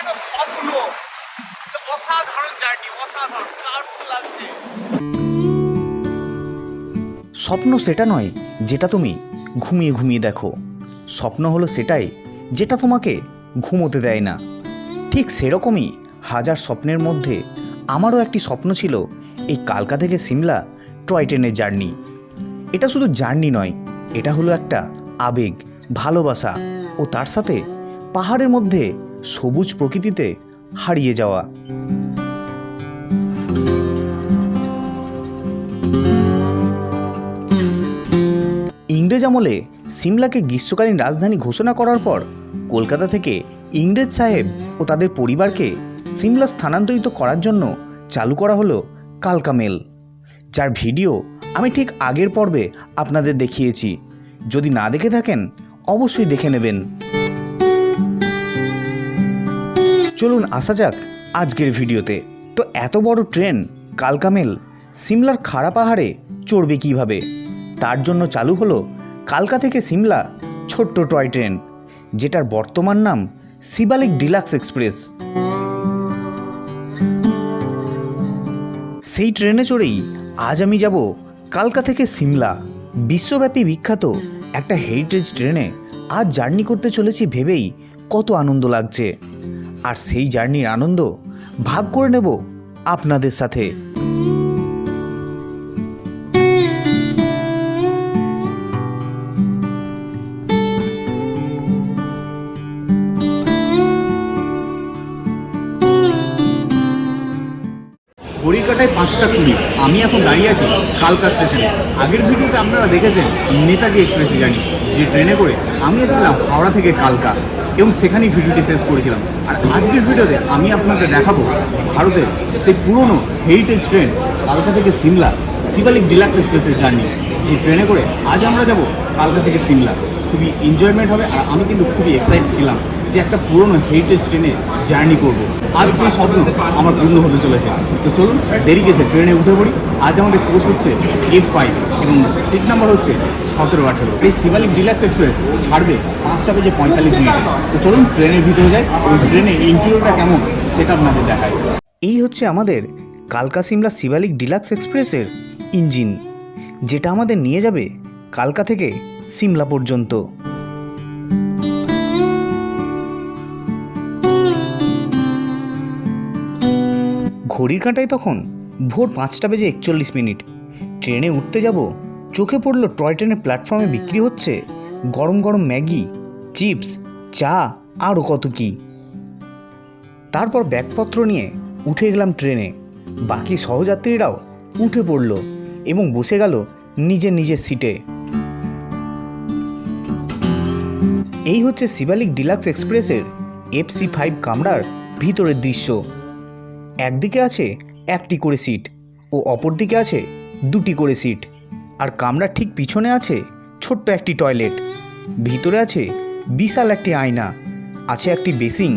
স্বপ্ন অসাধারণ জার্নি, অসাধারণ, দারুণ লাগছে। স্বপ্ন সেটা নয় যেটা তুমি ঘুমিয়ে ঘুমিয়ে দেখো। স্বপ্ন হলো সেটাই যেটা তোমাকে ঘুমোতে দেয় না। ঠিক সেরকমই হাজার স্বপ্নের মধ্যে আমারও একটি স্বপ্ন ছিল এই কালকা থেকে সিমলা টয় ট্রেনের জার্নি। এটা শুধু জার্নি নয়, এটা হলো একটা আবেগ, ভালোবাসা ও তার সাথে পাহাড়ের মধ্যে সবুজ প্রকৃতিতে হারিয়ে যাওয়া। ইংরেজ আমলে সিমলাকে গ্রীষ্মকালীন রাজধানী ঘোষণা করার পর কলকাতা থেকে ইংরেজ সাহেব ও তাদের পরিবারকে সিমলা স্থানান্তরিত করার জন্য চালু করা হলো কালকা মেল। যার ভিডিও আমি ঠিক আগের পর্বে আপনাদের দেখিয়েছি। যদি না দেখে থাকেন, অবশ্যই দেখে নেবেন। চলুন আসা যাক আজকের ভিডিওতে। তো এত বড় ট্রেন কালকামেল সিমলার খাড়া পাহাড়ে চড়বে কীভাবে? তার জন্য চালু হলো কালকা থেকে সিমলা ছোট্ট টয় ট্রেন, যেটার বর্তমান নাম শিবালিক ডিলাক্স এক্সপ্রেস। সেই ট্রেনে চড়েই আজ আমি যাব কালকা থেকে সিমলা, বিশ্বব্যাপী বিখ্যাত একটা হেরিটেজ ট্রেনে। আজ জার্নি করতে চলেছি ভেবেই কত আনন্দ লাগছে। আর সেই জার্নির আনন্দ ভাগ করে নেব আপনাদের সাথে। ঘড়ির পাঁচটা কুড়ি আমি এখন দাঁড়িয়ে আছি কালকা স্টেশনে। আগের ভিডিওতে আপনারা দেখেছেন, নেতাজি এক্সপ্রেসে জানি যে ট্রেনে করে আমি এসেছিলাম হাওড়া থেকে কালকা, এবং সেখানেই ভিডিওটি শেষ করেছিলাম। আর আজকের ভিডিওতে আমি আপনাদের দেখাবো ভারতের সেই পুরনো হেরিটেজ ট্রেন কালকা থেকে সিমলা, শিবালিক ডিলাক্স এক্সপ্রেসের জার্নি, যে ট্রেনে করে আজ আমরা যাব কালকা থেকে সিমলা। খুবই এনজয়মেন্ট হবে, আর আমি কিন্তু খুবই এক্সাইটেড ছিলাম। যে একটা পুরনো হেরিটেজ ট্রেনে জার্নি করব। আজ সেই স্বপ্ন আমার পূর্ণ হতে চলেছে। তো চলুন, দেরি গেছে ট্রেনে উঠে পড়ি। আজ আমাদের কোর্স হচ্ছে এফ ফাইভ এবং সিট নাম্বার হচ্ছে সতেরো আঠেরো। এই শিবালিক ডিলাক্স এক্সপ্রেস ছাড়বে পাঁচটা বেজে পঁয়তাল্লিশ মিনিটে। তো চলুন ট্রেনের ভিতরে যাই এবং ট্রেনের ইন্টেরিয়রটা কেমন সেটা আপনাদের দেখায় এই হচ্ছে আমাদের কালকা সিমলা শিবালিক ডিলাক্স এক্সপ্রেসের ইঞ্জিন যেটা আমাদের নিয়ে যাবে কালকা থেকে সিমলা পর্যন্ত। ঘড়ির কাঁটায় তখন ভোর পাঁচটা বেজে একচল্লিশ মিনিট। ট্রেনে উঠতে যাব, চোখে পড়ল টয় ট্রেনের প্ল্যাটফর্মে বিক্রি হচ্ছে গরম গরম ম্যাগি, চিপস, চা, আরও কত কী। তারপর ব্যাগপত্র নিয়ে উঠে গেলাম ট্রেনে। বাকি সহযাত্রীরাও উঠে পড়ল এবং বসে গেল নিজের নিজের সিটে। এই হচ্ছে শিবালিক ডিলাক্স এক্সপ্রেসের এফসি ফাইভ কামরার ভিতরের দৃশ্য। একদিকে আছে একটি করে সিট ও অপরদিকে আছে দুটি করে সিট। আর কামরার ঠিক পিছনে আছে ছোট্ট একটি টয়লেট। ভিতরে আছে বিশাল একটি আয়না, আছে একটি বেসিং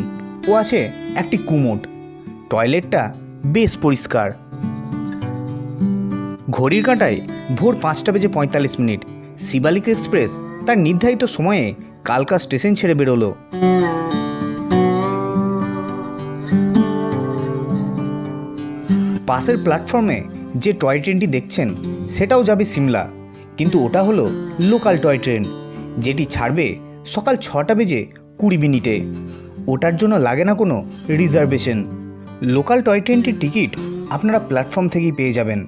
ও আছে একটি কুমোট। টয়লেটটা বেশ পরিষ্কার। ঘড়ির কাঁটায় ভোর পাঁচটা বেজে পঁয়তাল্লিশ মিনিট। শিবালিক এক্সপ্রেস তার নির্ধারিত সময়ে কালকা স্টেশন ছেড়ে বেরোলো। পাশের প্ল্যাটফর্মে যে টয় ট্রেনটি দেখছেন, সেটাও যাবে সিমলা। কিন্তু ওটা হলো লোকাল টয় ট্রেন যেটি ছাড়বে সকাল ছটা বেজে কুড়ি মিনিটে। ওটার জন্য লাগে না কোনো রিজার্ভেশন লোকাল টয় ট্রেনটির টিকিট আপনারা প্ল্যাটফর্ম থেকেই পেয়ে যাবেন।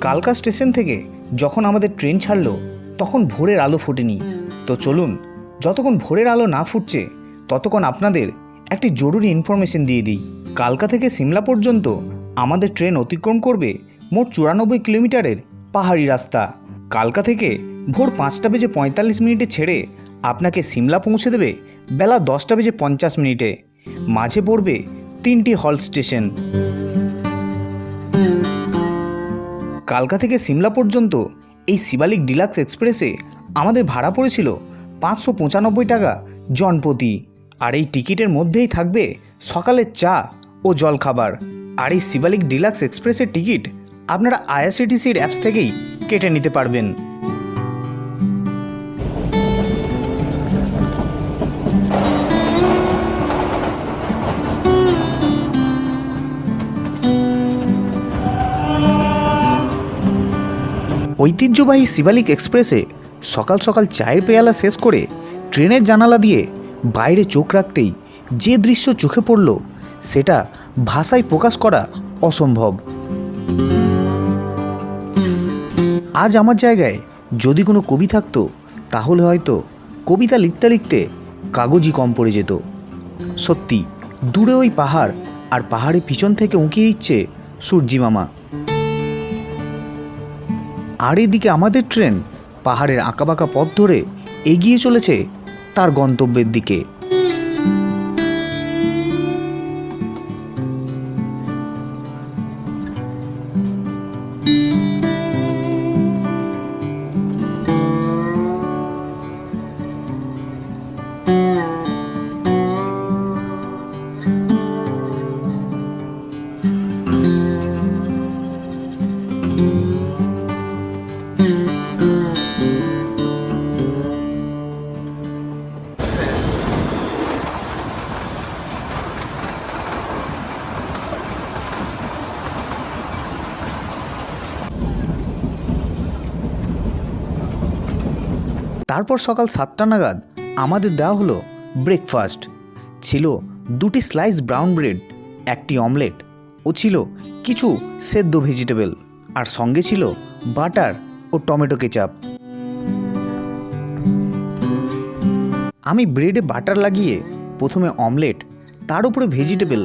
কালকা স্টেশন থেকে যখন আমাদের ট্রেন ছাড়লো, তখন ভোরের আলো ফোটেনি। তো চলুন, যতক্ষণ ভোরের আলো না ফুটছে, ততক্ষণ আপনাদের একটি জরুরি ইনফরমেশন দিয়ে দিই। কালকা থেকে সিমলা পর্যন্ত আমাদের ট্রেন অতিক্রম করবে মোট চুরানব্বই কিলোমিটারের পাহাড়ি রাস্তা। কালকা থেকে ভোর পাঁচটা বেজে পঁয়তাল্লিশ মিনিটে ছেড়ে আপনাকে সিমলা পৌঁছে দেবে বেলা দশটা বেজে পঞ্চাশ মিনিটে। মাঝে পড়বে তিনটি হল স্টেশন। কালকা থেকে সিমলা পর্যন্ত এই শিবালিক ডিলাক্স এক্সপ্রেসে আমাদের ভাড়া পড়েছিল পাঁচশো পঁচানব্বই টাকা জনপ্রতি। আর এই টিকিটের মধ্যেই থাকবে সকালের চা ও জলখাবার। আর এই শিবালিক ডিলাক্স এক্সপ্রেসের টিকিট আপনারা আইআরসিটিসির অ্যাপস থেকেই কেটে নিতে পারবেন। ঐতিহ্যবাহী শিবালিক এক্সপ্রেসে সকাল সকাল চায়ের পেয়ালা শেষ করে ট্রেনের জানালা দিয়ে বাইরে চোখ রাখতেই যে দৃশ্য চোখে পড়ল সেটা ভাষায় প্রকাশ করা অসম্ভব। আজ আমার জায়গায় যদি কোনো কবি থাকতো, তাহলে হয়তো কবিতা লিখতে লিখতে কাগজই কম পড়ে যেত। সত্যি, দূরে ওই পাহাড় আর পাহাড়ের পিছন থেকে উঁকিয়ে দিচ্ছে সূর্যি মামা। আর এদিকে আমাদের ট্রেন পাহাড়ের আঁকাবাঁকা পথ ধরে এগিয়ে চলেছে তার গন্তব্যের দিকে। তারপর সকাল সাতটা নাগাদ আমাদের দেওয়া হলো ব্রেকফাস্ট ছিল দুটি স্লাইস ব্রাউন ব্রেড একটি অমলেট ও ছিল কিছু সেদ্ধ ভেজিটেবল আর সঙ্গে ছিল বাটার ও টমেটো কেচাপ আমি ব্রেডে বাটার লাগিয়ে প্রথমে অমলেট তার উপরে ভেজিটেবল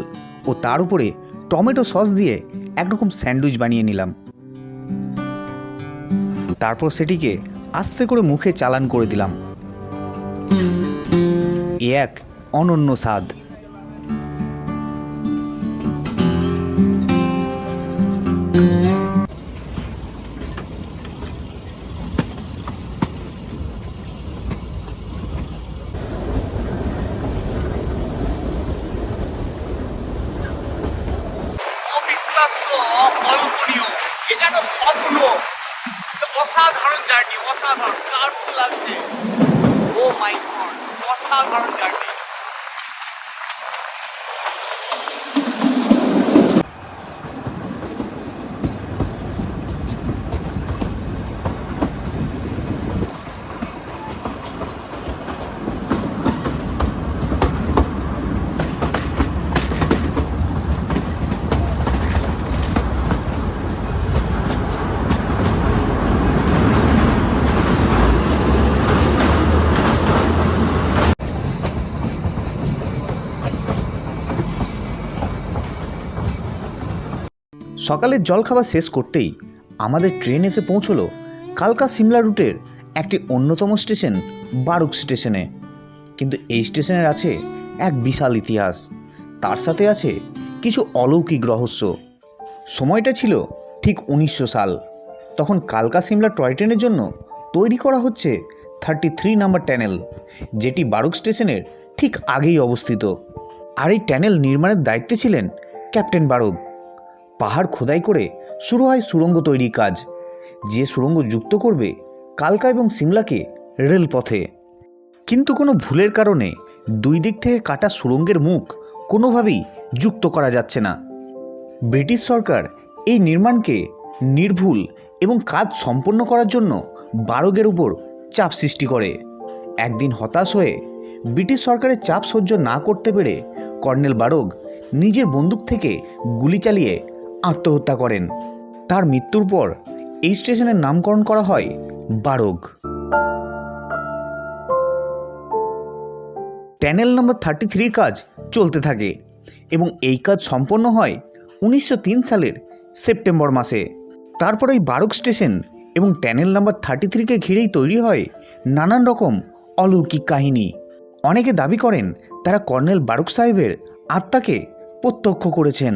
ও তার উপরে টমেটো সস দিয়ে একরকম স্যান্ডউইচ বানিয়ে নিলাম। তারপর সেটিকে আস্তে করে মুখে চালান করে দিলাম। এ এক অনন্য স্বাদ। অবিশ্বাস্য অকল্পনীয় স্বপ্ন। অসাধারণ জার্নি অসাধারণ দারুণ লাগছে। ও মাই গড অসাধারণ জার্নি। সকালের জলখাবার শেষ করতেই আমাদের ট্রেন এসে পৌঁছলো কালকা সিমলা রুটের একটি অন্যতম স্টেশন, বারুক স্টেশনে। কিন্তু এই স্টেশনের আছে এক বিশাল ইতিহাস। তার সাথে আছে কিছু অলৌকিক রহস্য। সময়টা ছিল ঠিক উনিশশো সাল। তখন কালকা সিমলা টয় ট্রেনের জন্য তৈরি করা হচ্ছে থার্টি থ্রি নাম্বার ট্যানেল, যেটি বারুক স্টেশনের ঠিক আগেই অবস্থিত। আর এই ট্যানেল নির্মাণের দায়িত্বে ছিলেন ক্যাপ্টেন বারুক। পাহাড় খোদাই করে শুরু হয় সুড়ঙ্গ তৈরির কাজ। যে সুড়ঙ্গ যুক্ত করবে কালকা এবং সিমলাকে রেলপথে। কিন্তু কোনো ভুলের কারণে দুই দিক থেকে কাটা সুড়ঙ্গের মুখ কোনোভাবেই যুক্ত করা যাচ্ছে না। ব্রিটিশ সরকার এই নির্মাণকে নির্ভুল এবং কাজ সম্পন্ন করার জন্য বারগের উপর চাপ সৃষ্টি করে। একদিন হতাশ হয়ে ব্রিটিশ সরকারের চাপ সহ্য না করতে পেরে কর্নেল বারগ নিজের বন্দুক থেকে গুলি চালিয়ে আত্মহত্যা করেন। তার মৃত্যুর পর এই স্টেশনের নামকরণ করা হয় বারগ। ট্যানেল নম্বর থার্টি থ্রির কাজ চলতে থাকে এবং এই কাজ সম্পন্ন হয় উনিশশো তিন সালের সেপ্টেম্বর মাসে। তারপর এই বারুক স্টেশন এবং ট্যানেল নাম্বার থার্টি থ্রিকে ঘিরেই তৈরি হয় নানান রকম অলৌকিক কাহিনী। অনেকে দাবি করেন তারা কর্নেল বারুক সাহেবের আত্মাকে প্রত্যক্ষ করেছেন।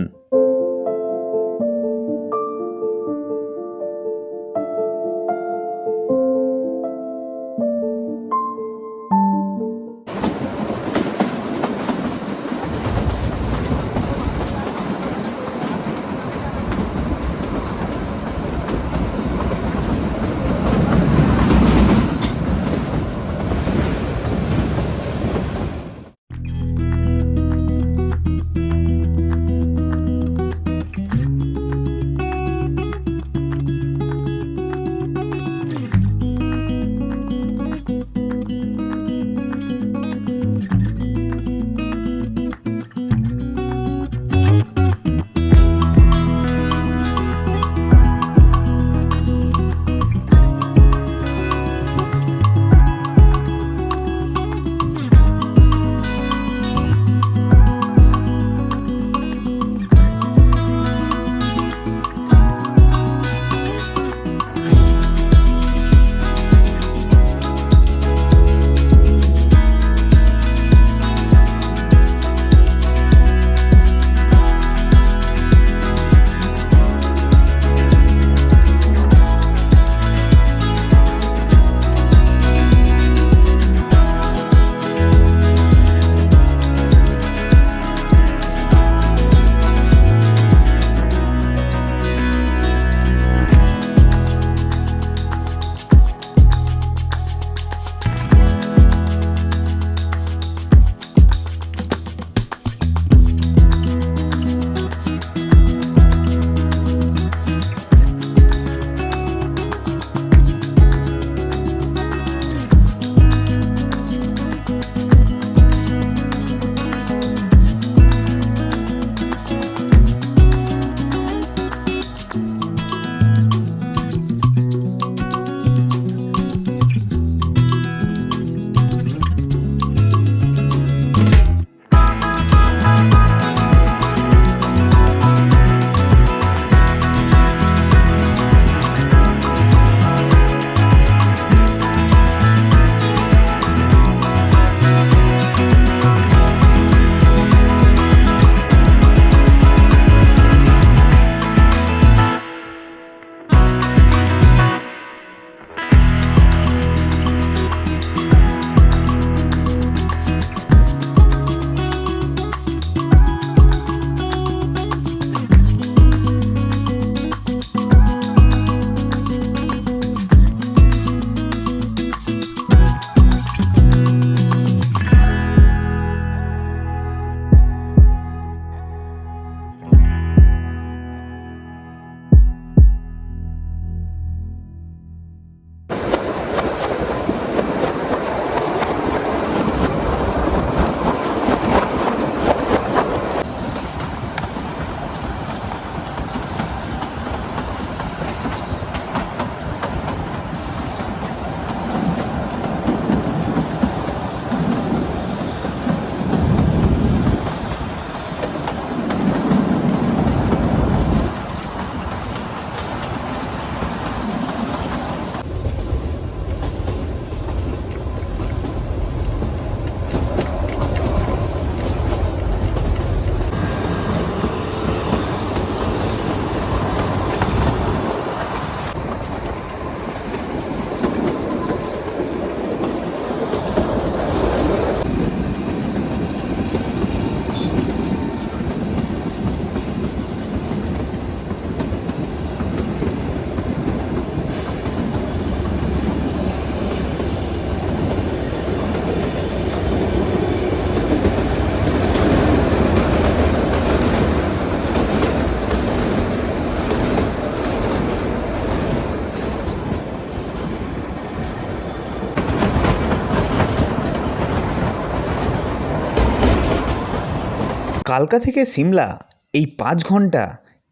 কালকা থেকে সিমলা, এই পাঁচ ঘণ্টা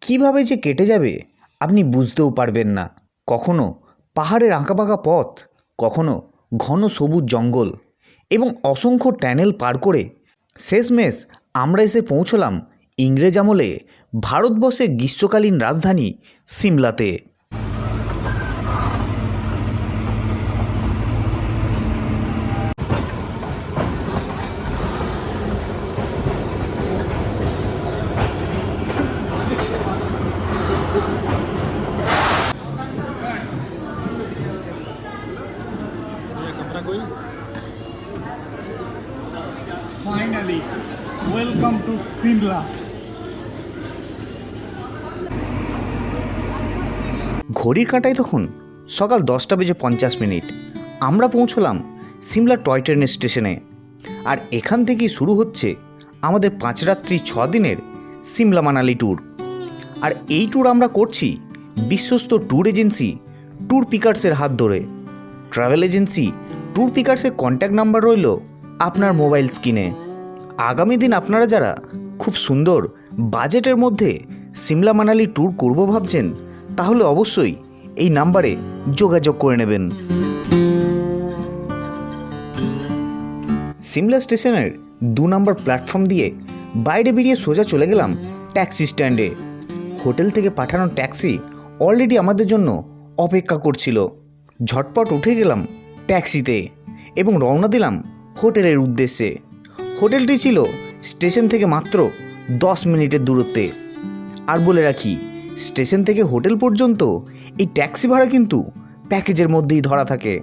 কীভাবে যে কেটে যাবে আপনি বুঝতেও পারবেন না। কখনো পাহাড়ের আঁকাবাঁকা পথ, কখনো ঘন সবুজ জঙ্গল এবং অসংখ্য ট্যানেল পার করে শেষমেশ আমরা এসে পৌঁছলাম ইংরেজ আমলে ভারতবর্ষের গ্রীষ্মকালীন রাজধানী সিমলাতে। ফাইনালি ওয়েলকাম টু সিমলা ঘড়ির কাঁটায় তখন সকাল দশটা বেজে পঞ্চাশ মিনিট। আমরা পৌঁছলাম সিমলা টয় ট্রেনের স্টেশনে। আর এখান থেকেই শুরু হচ্ছে আমাদের পাঁচ রাত্রি ছ দিনের সিমলা মানালি ট্যুর। আর এই ট্যুর আমরা করছি বিশ্বস্ত ট্যুর এজেন্সি ট্যুর পিকার্সের হাত ধরে। ট্রাভেল এজেন্সি ট্যুর পিকার্সের কন্ট্যাক্ট নাম্বার রইল আপনার মোবাইল স্ক্রিনে আগামী দিন আপনারা যারা খুব সুন্দর বাজেটের মধ্যে সিমলা মানালি ট্যুর করব ভাবছেন, তাহলে অবশ্যই এই নাম্বারে যোগাযোগ করে নেবেন। সিমলা স্টেশনের দু নম্বর প্ল্যাটফর্ম দিয়ে বাইরে বেরিয়ে সোজা চলে গেলাম ট্যাক্সি স্ট্যান্ডে। হোটেল থেকে পাঠানো ট্যাক্সি অলরেডি আমাদের জন্য অপেক্ষা করছিল। ঝটপট উঠে গেলাম ট্যাক্সিতে এবং রওনা দিলাম হোটেলের উদ্দেশ্যে। হোটেলটি ছিল স্টেশন থেকে মাত্র দশ মিনিটের দূরত্বে। আর বলে রাখি, স্টেশন থেকে হোটেল পর্যন্ত এই ট্যাক্সি ভাড়া কিন্তু প্যাকেজের মধ্যেই ধরা থাকে।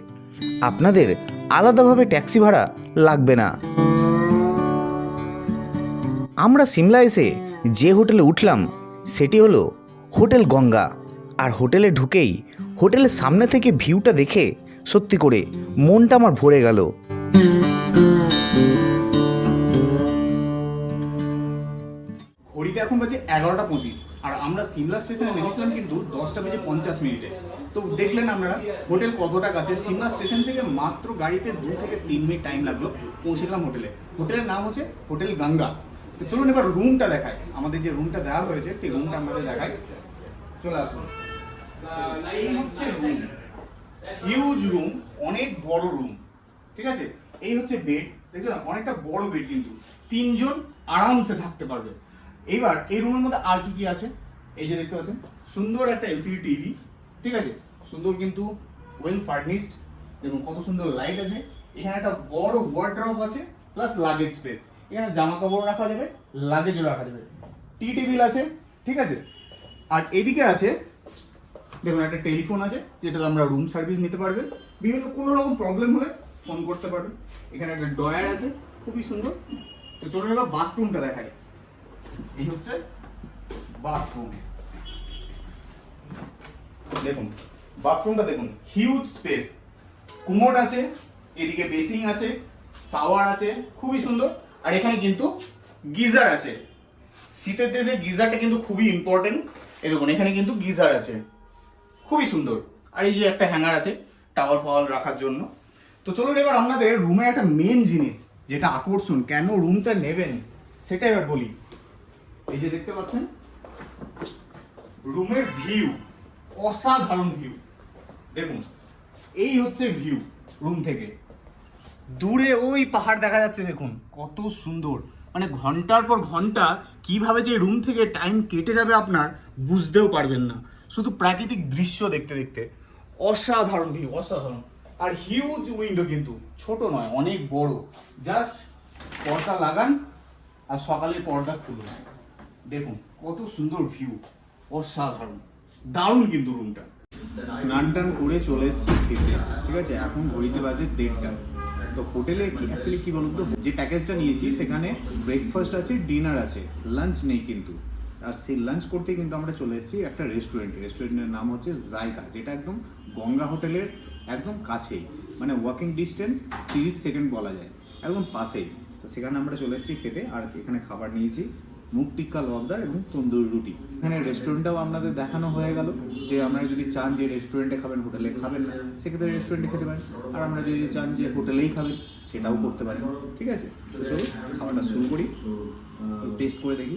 আপনাদের আলাদাভাবে ট্যাক্সি ভাড়া লাগবে না। আমরা সিমলা এসে যে হোটেলে উঠলাম, সেটি হলো হোটেল গঙ্গা। আর হোটেলে ঢুকেই হোটেলের সামনে থেকে ভিউটা দেখে সত্যি করে, মনটা আমার ভরে গেল। ঘড়িতে এখন বাজে এগারোটা পঁচিশ, আর আমরা সিমলা স্টেশনে নেমেছিলাম কিন্তু দশটা বেজে পঞ্চাশ মিনিটে। তো দেখলেন আপনারা, হোটেল কতটা কাছে? সিমলা স্টেশন থেকে মাত্র গাড়িতে দু থেকে তিন মিনিট টাইম লাগল পৌঁছে গেলাম হোটেলে। হোটেলের নাম হচ্ছে হোটেল গঙ্গা। তো চলুন এবার রুমটা দেখায় আমাদের যে রুমটা দেওয়া হয়েছে, সেই রুমটা আমাদের দেখায় চলে আসুন। এই হচ্ছে রুম হিউজ রুম অনেক বড় রুম ঠিক আছে? এই হচ্ছে বেড দেখলাম অনেকটা বড় বেড কিন্তু। তিনজন আরামসে থাকতে পারবে। এইবার এই রুমের মধ্যে আর কি কি আছে? এই যে দেখতে পাচ্ছেন, সুন্দর একটা এলসিডি টিভি ঠিক আছে? সুন্দর কিন্তু ওয়েল ফার্নিশড এবং কত সুন্দর লাইট আছে। এখানে একটা বড় ওয়ার্ড্রপ আছে প্লাস লাগেজ স্পেস এখানে জামা কাপড় রাখা যাবে লাগেজও রাখা যাবে। টি টেবিল আছে, ঠিক আছে? আর এদিকে আছে দেখুন, একটা টেলিফোন আছে, যেটাতে আমরা রুম সার্ভিস নিতে পারবেন বিভিন্ন কোনো রকম প্রবলেম হলে ফোন করতে পারবেন এখানে একটা ডয়ার আছে, খুবই সুন্দর। তো চলুন এবার বাথরুমটা দেখাই। এই হচ্ছে বাথরুম দেখুন বাথরুমটা দেখুন হিউজ স্পেস কুমোড আছে, এদিকে বেসিং আছে শাওয়ার আছে, খুবই সুন্দর। আর এখানে কিন্তু গিজার আছে। শীতের দেশে গিজারটা কিন্তু খুবই ইম্পর্টেন্ট এই দেখুন, এখানে কিন্তু গিজার আছে। খুবই সুন্দর। আর এই যে একটা হ্যাঙ্গার আছে টাওয়ার ফাওয়াল রাখার জন্য। তো চলুন এবার আপনাদের রুমের একটা মেন জিনিস, যেটা আকর্ষণ, কেন রুমটা নেবেন, সেটা এবার বলি। এই যে দেখতে পাচ্ছেন রুমের ভিউ অসাধারণ ভিউ দেখুন, এই হচ্ছে ভিউ রুম থেকে। দূরে ওই পাহাড় দেখা যাচ্ছে, দেখুন, কত সুন্দর। মানে ঘণ্টার পর ঘণ্টা কীভাবে যে রুম থেকে টাইম কেটে যাবে আপনার, বুঝতেও পারবেন না। শুধু প্রাকৃতিক দৃশ্য দেখতে দেখতে অসাধারণ ভিউ অসাধারণ। আর হিউজ উইন্ডো কিন্তু, ছোট নয়, অনেক বড়। জাস্ট পর্দা লাগান আর সকালে পর্দা খুলুন। দেখুন, কত সুন্দর ভিউ অসাধারণ। দারুণ কিন্তু রুমটা স্নান টান করে চলে এসেছি খেতে, ঠিক আছে? এখন ঘড়িতে বাজে দেড়টা। তো হোটেলে কি অ্যাকচুয়ালি কি বলুন তো, যে প্যাকেজটা নিয়েছি, সেখানে ব্রেকফাস্ট আছে ডিনার আছে। লাঞ্চ নেই কিন্তু। আর সেই লাঞ্চ করতে কিন্তু আমরা চলে এসেছি একটা রেস্টুরেন্টে রেস্টুরেন্টের নাম হচ্ছে জায়গা যেটা একদম গঙ্গা হোটেলের একদম কাছেই। মানে ওয়াকিং ডিস্টেন্স তিরিশ সেকেন্ড বলা যায়। একদম পাশেই। তো সেখানে আমরা চলে এসেছি খেতে আর এখানে খাবার নিয়েছি মুখ টিক্কা, লবদার এবং তন্দুরি রুটি। এখানে রেস্টুরেন্টটাও আপনাদের দেখানো হয়ে গেল যে আপনারা যদি চান যে রেস্টুরেন্টে খাবেন, হোটেলে খাবেন না, সেক্ষেত্রে রেস্টুরেন্টে খেতে পারেন। আর আমরা যদি চান যে হোটেলেই খাবেন, সেটাও করতে পারেন। ঠিক আছে? তো চলুন, খাওয়াটা শুরু করি। টেস্ট করে দেখি।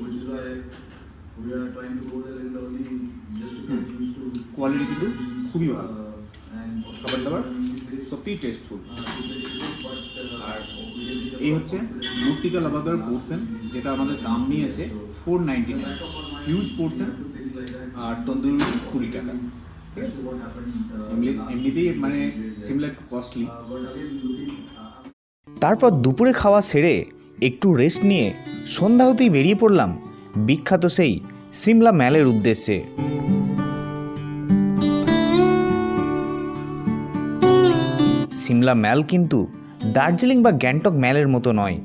We are trying to go there in the early just to get used to quality কিন্তু খুবই ভালো uh, and খাবার দাবার সত্যিই টেস্টফুল uh, আর এই হচ্ছে মুক্তিকা লাবাদার পোর্শন যেটা আমাদের দাম নিয়েছে four ninety nine huge portion আর তন্দুরি কুড়ি টাকা। ঠিক আছে? Uh, এমনি এমনিতেই মানে সিমলা কস্টলি looking uh, তারপর দুপুরে খাওয়া সেরে একটু রেস্ট নিয়ে সন্ধ্যা হতেই বেরিয়ে পড়লাম বিখ্যাত সেই সিমলা ম্যালের উদ্দেশ্যে। সিমলা ম্যাল কিন্তু দার্জিলিং বা গ্যাংটক ম্যালের মতো নয়।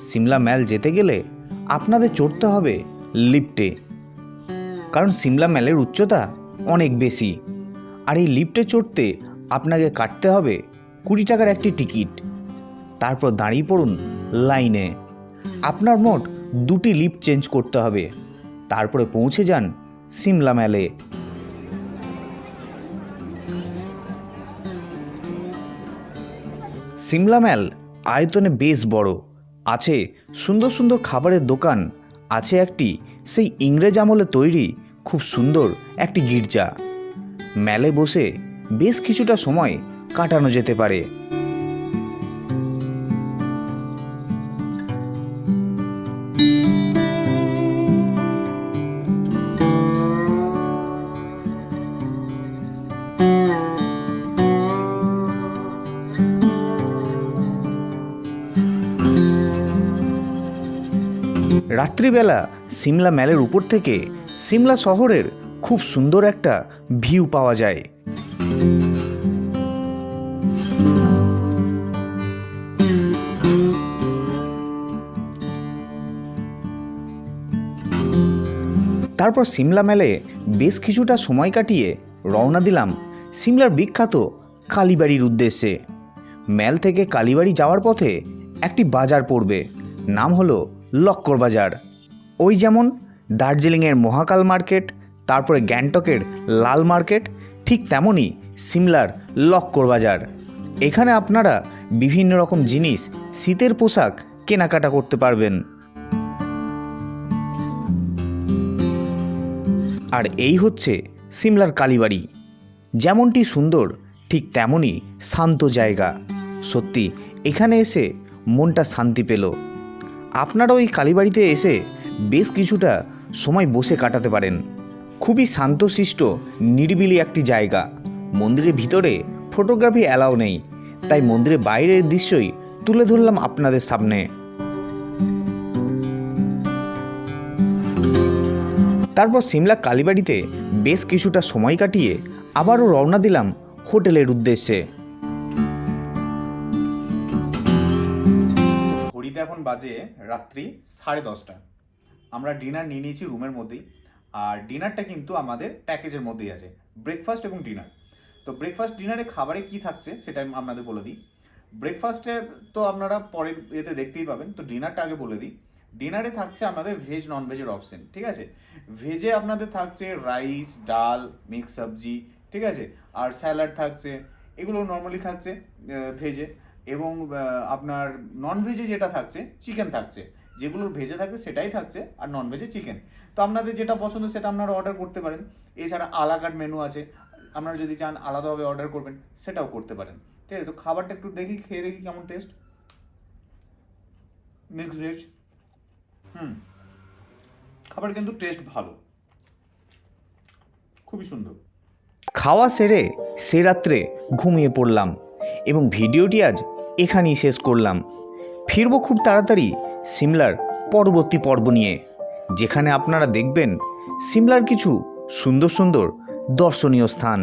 সিমলা ম্যাল যেতে গেলে আপনাদের চড়তে হবে লিফটে। কারণ সিমলা ম্যালের উচ্চতা অনেক বেশি। আর এই লিফটে চড়তে আপনাকে কাটতে হবে কুড়ি টাকার একটি টিকিট। তারপর দাঁড়িয়ে পড়ুন লাইনে। আপনার মোট দুটি লিপ চেঞ্জ করতে হবে। তারপরে পৌঁছে যান সিমলা ম্যালে সিমলা ম্যাল আয়তনে বেশ বড়। আছে সুন্দর সুন্দর খাবারের দোকান। আছে একটি সেই ইংরেজ আমলে তৈরি, খুব সুন্দর একটি গির্জা। ম্যালে বসে বেশ কিছুটা সময় কাটানো যেতে পারে। রাত্রিবেলা সিমলা ম্যালের উপর থেকে সিমলা শহরের খুব সুন্দর একটা ভিউ পাওয়া যায়। তারপর সিমলা মেলে বেশ কিছুটা সময় কাটিয়ে রওনা দিলাম সিমলার বিখ্যাত কালীবাড়ির উদ্দেশ্যে। ম্যাল থেকে কালীবাড়ি যাওয়ার পথে একটি বাজার পড়বে, নাম হলো লক্কর বাজার। ওই যেমন দার্জিলিংয়ের মহাকাল মার্কেট, তারপরে গ্যাংটকের লাল মার্কেট, ঠিক তেমনই সিমলার লক্কর বাজার। এখানে আপনারা বিভিন্ন রকম জিনিস, শীতের পোশাক কেনাকাটা করতে পারবেন। আর এই হচ্ছে সিমলার কালীবাড়ি। যেমনটি সুন্দর, ঠিক তেমনই শান্ত জায়গা। সত্যি, এখানে এসে মনটা শান্তি পেল। আপনারা ওই কালীবাড়িতে এসে বেশ কিছুটা সময় বসে কাটাতে পারেন। খুবই শান্তশিষ্ট, নিরিবিলি একটি জায়গা। মন্দিরের ভিতরে ফটোগ্রাফি অ্যালাউ নেই, তাই মন্দিরের বাইরের দৃশ্যই তুলে ধরলাম আপনাদের সামনে। তারপর সিমলা কালীবাড়িতে বেশ কিছুটা সময় কাটিয়ে আবারও রওনা দিলাম হোটেলের উদ্দেশ্যে। বাজে রাত্রি সাড়ে দশটা। আমরা ডিনার নিয়ে নিয়েছি রুমের মধ্যেই, আর ডিনারটা কিন্তু আমাদের প্যাকেজের মধ্যেই আছে ব্রেকফাস্ট এবং ডিনার তো ব্রেকফাস্ট ডিনারে খাবারে কি থাকছে সেটা আমি আপনাদের বলে দিই। ব্রেকফাস্টে তো আপনারা পরের এতে দেখতেই পাবেন, তো ডিনারটা আগে বলে দিই। ডিনারে থাকছে আপনাদের ভেজ নন ভেজের অপশন ঠিক আছে? ভেজে আপনাদের থাকছে রাইস ডাল মিক্স সবজি, ঠিক আছে? আর স্যালাড থাকছে, এগুলো নর্মালি থাকছে ভেজে এবং আপনার নন ভেজে যেটা থাকছে চিকেন থাকছে। যেগুলোর ভেজে থাকছে, সেটাই থাকছে, আর নন ভেজে চিকেন তো আপনাদের যেটা পছন্দ, সেটা আপনারা অর্ডার করতে পারেন। এছাড়া আলাকাট মেনু আছে। আপনারা যদি চান, আলাদাভাবে অর্ডার করবেন, সেটাও করতে পারেন। ঠিক আছে? তো খাবারটা একটু দেখি, খেয়ে দেখি কেমন টেস্ট মিক্স ভেজ হুম। খাবার কিন্তু টেস্ট ভালো। খুবই সুন্দর। খাওয়া সেরে সে রাত্রে ঘুমিয়ে পড়লাম। এবং ভিডিওটি আজ এখানেই শেষ করলাম। ফিরব খুব তাড়াতাড়ি সিমলার পরবর্তী পর্ব নিয়ে, যেখানে আপনারা দেখবেন সিমলার কিছু সুন্দর সুন্দর দর্শনীয় স্থান।